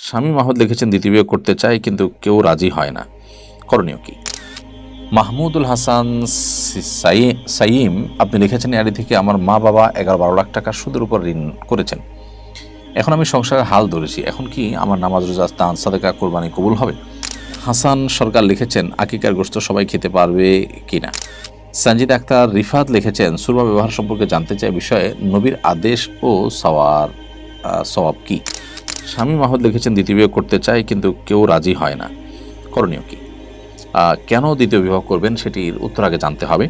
স্বামী মাহমুদ লিখেছেন, দ্বিতীয় করতে চাই, কিন্তু কেউ রাজি হয় না। করণীয় কি? মাহমুদুল হাসান সাইম, আপনি লিখেছেন এআরি থেকে আমার মা বাবা এগারো বারো লাখ টাকা সুদের উপর ঋণ করেছেন। এখন আমি সংসারের হাল ধরেছি। এখন কি আমার নামাজ রোজা, দান, সাদেকা, কোরবানি কবুল হবে? হাসান সরকার লিখেছেন, আকিকার গোস্ত সবাই খেতে পারবে কিনা সঞ্জিদ আক্তার রিফাত লিখেছেন, সুরমা ব্যবহার সম্পর্কে জানতে চাই বিষয়ে নবীর আদেশ ও সওয়ার সওয়াব কি? স্বামী মাহদ লিখেছেন, দ্বিতীয় বিবাহ করতে চাই, কিন্তু কেউ রাজি হয় না। করণীয় কি? কেন দ্বিতীয় বিবাহ করবেন সেটির উত্তর আগে জানতে হবে।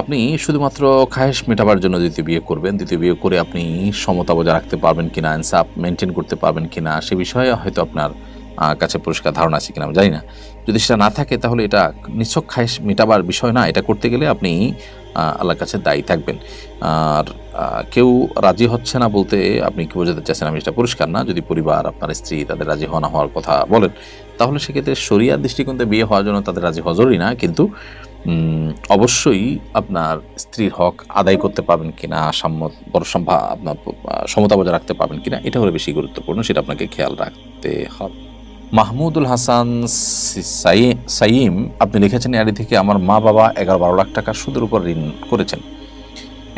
আপনি শুধুমাত্র খায়েশ মেটাবার জন্য দ্বিতীয় বিয়ে করবেন। দ্বিতীয় বিয়ে করে আপনি সমতা বজায় রাখতে পারবেন কিনা ইনসাফ মেনটেন করতে পারবেন কিনা, সে বিষয়ে হয়তো আপনার কাছে পরিষ্কার ধারণা আছে কিনা আমি জানি না। যদি সেটা না থাকে, তাহলে এটা নিছক খায়েশ মেটাবার বিষয় না। এটা করতে গেলে আপনি আল্লাহর কাছে দায়ী থাকবেন। আর কেউ রাজি হচ্ছে না বলতে আপনি কি বোঝাতে চাচ্ছেন আমি সেটা পরিষ্কার না। যদি পরিবার, আপনার স্ত্রী তাদের রাজি হওয়া না হওয়ার কথা বলেন, তাহলে সেক্ষেত্রে শরিয়ার দৃষ্টিকোণ বিয়ে হওয়ার জন্য তাদের রাজি হওয়া জরুরি না। কিন্তু অবশ্যই আপনার স্ত্রীর হক আদায় করতে পারবেন কিনা সাম্মত বড় সম্ভা আপনার সমতা বজায় রাখতে পারবেন কিনা, এটা হলো বেশি গুরুত্বপূর্ণ। সেটা আপনাকে খেয়াল রাখতে হবে। মাহমুদুল হাসান সাইম, আপনি লিখেছেন এআরি থেকে আমার মা বাবা এগারো বারো লাখ টাকা সুদের উপর ঋণ করেছেন।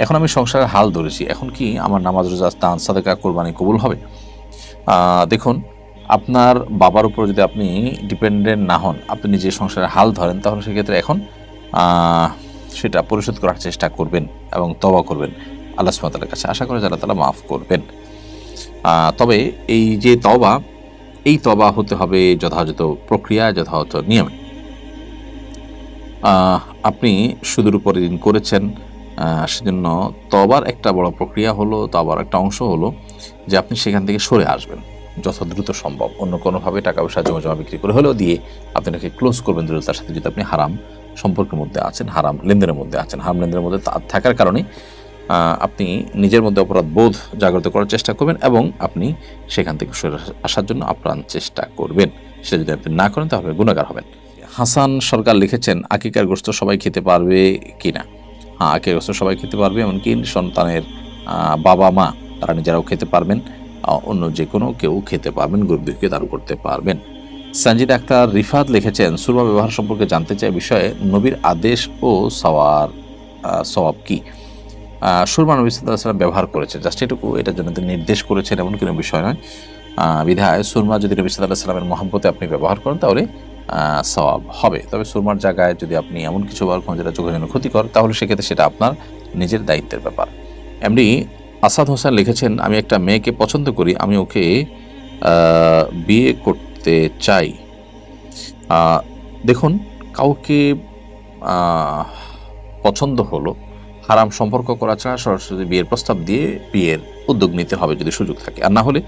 এখন আমি সংসারের হাল ধরেছি। এখন কি আমার নামাজ রোজা, দান, সাদেকা, কোরবানি কবুল হবে? দেখুন, আপনার বাবার উপর যদি আপনি ডিপেন্ডেন্ট না হন, আপনি নিজে সংসারের হাল ধরেন, তাহলে সেক্ষেত্রে এখন সেটা পরিশোধ করার চেষ্টা করবেন এবং তবা করবেন আল্লাহ সুমাতার কাছে। আশা করে যারা তারা মাফ করবেন। তবে এই যে তবা এই তবা হতে হবে যথাযথ প্রক্রিয়া, যথাযথ নিয়মে। আপনি সুদূর উপর ঋণ করেছেন সেজন্য তবার একটা বড় প্রক্রিয়া হলো, তবার একটা অংশ হলো যে আপনি সেখান থেকে সরে আসবেন, যত দ্রুত সম্ভব। অন্য কোনোভাবে টাকা পয়সা জমা জমা বিক্রি করে হলেও দিয়ে আপনি এটাকে ক্লোজ করবেন দ্রুততার সাথে, যদি আপনি হারাম সম্পর্কের মধ্যে আছেন, হারাম লেনদেনের মধ্যে আছেন, হারাম লেনদেনের মধ্যে থাকার কারণে আপনি নিজের মধ্যে অপরাধ বোধ জাগ্রত করার চেষ্টা করবেন এবং আপনি সেখান থেকে সরে আসার জন্য আপ্রাণ চেষ্টা করবেন। সেটা যদি আপনি না করেন, তাহলে গুণাগার হবেন। হাসান সরকার লিখেছেন, আকিকার গোস্ত সবাই খেতে পারবে কি না? হ্যাঁ আকিকার গোস্ত সবাই খেতে পারবে, এমনকি সন্তানের বাবা মা, তারা নিজেরাও খেতে পারবেন। অন্য যে কোনো কেউ খেতে পারবেন গরিব দুঃখকে দান করতে পারবেন। সঞ্জিদ আক্তার রিফাত লিখেছেন, সুরমা ব্যবহার সম্পর্কে জানতে চাই বিষয়ে নবীর আদেশ ও সওয়ার সওয়াব কি? সুরমা নবী ব্যবহার করেছেন। জাস্ট এটুকু, এটার জন্য তিনি নির্দেশ করেছেন এমন কোনো বিষয় নয়। বিধায় সুরমা যদি নবী সাল্লাহ সাল্লামের মহাব্বতে আপনি ব্যবহার করেন, তাহলে সওয়াব হবে। তবে সুরমার জায়গায় যদি আপনি এমন কিছু ব্যবহার করেন যেটা চোখের জন্য ক্ষতিকর, তাহলে সেক্ষেত্রে সেটা আপনার নিজের দায়িত্বের ব্যাপার। এমনি আসাদ হোসেন লিখেছেন, আমি একটা মেয়েকে পছন্দ করি, আমি ওকে বিয়ে করতে চাই। দেখুন, কাউকে পছন্দ হলো হারাম সম্পর্ক করা ছাড়া সরাসরি বিয়ের প্রস্তাব দিয়ে বিয়ের উদ্যোগ নিতে হবে যদি সুযোগ থাকে। আর না হলে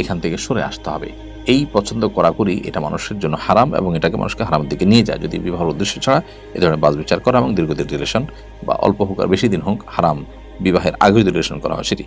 এখান থেকে সরে আসতে হবে। এই পছন্দ করা করি এটা মানুষের জন্য হারাম এবং এটাকে মানুষকে হারামের দিকে নিয়ে যায়। যদি বিবাহ উদ্দেশ্য ছাড়া এ ধরনের বাজ বিচার করা এবং দীর্ঘদিন রিলেশন বা অল্প হোক আর বেশি দিন হোক হারাম বিবাহের আগে রিলেশন করা হয় সেটি।